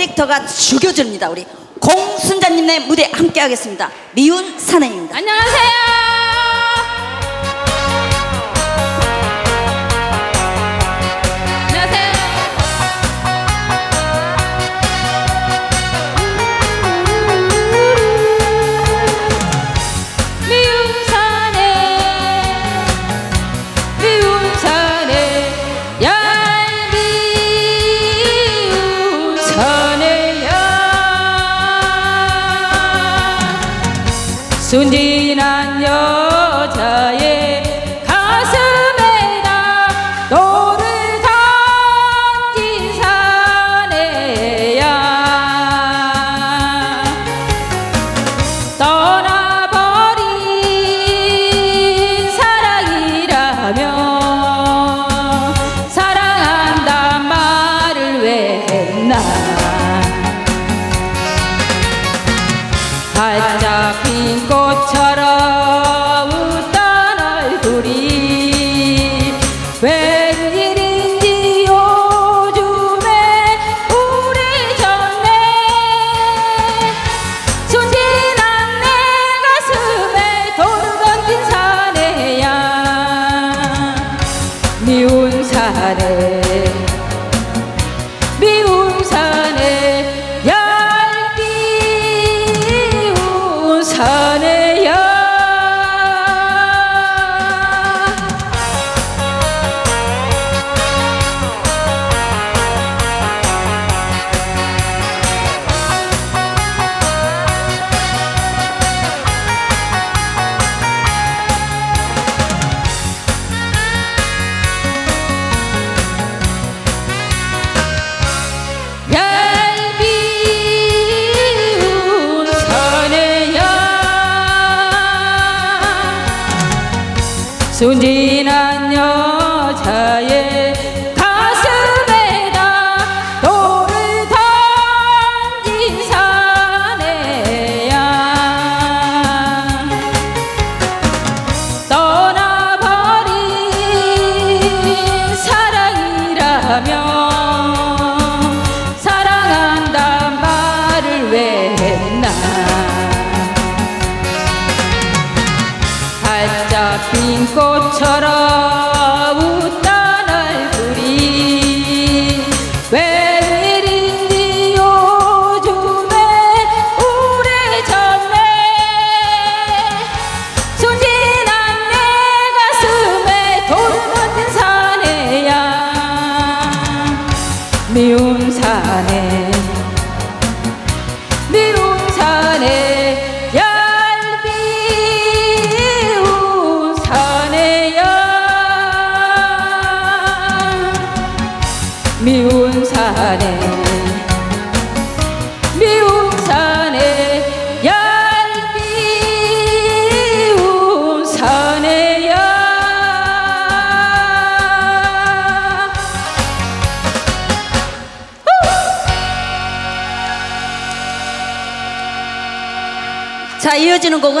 캐릭터가 죽여줍니다. 우리 공순자님의 무대 함께 하겠습니다. 미운. 안녕하세요. 안녕하세요. 순진한 여자의 얄 순진한 여자의 핀 꽃처럼 웃던 얼굴이 웬일인지 요즘에 우울해졌네. 순진한 내 가슴에 던진 사내야. 미운 사내 사내 미운 사내 얄미운 사내야. 자, 이어지는 곡은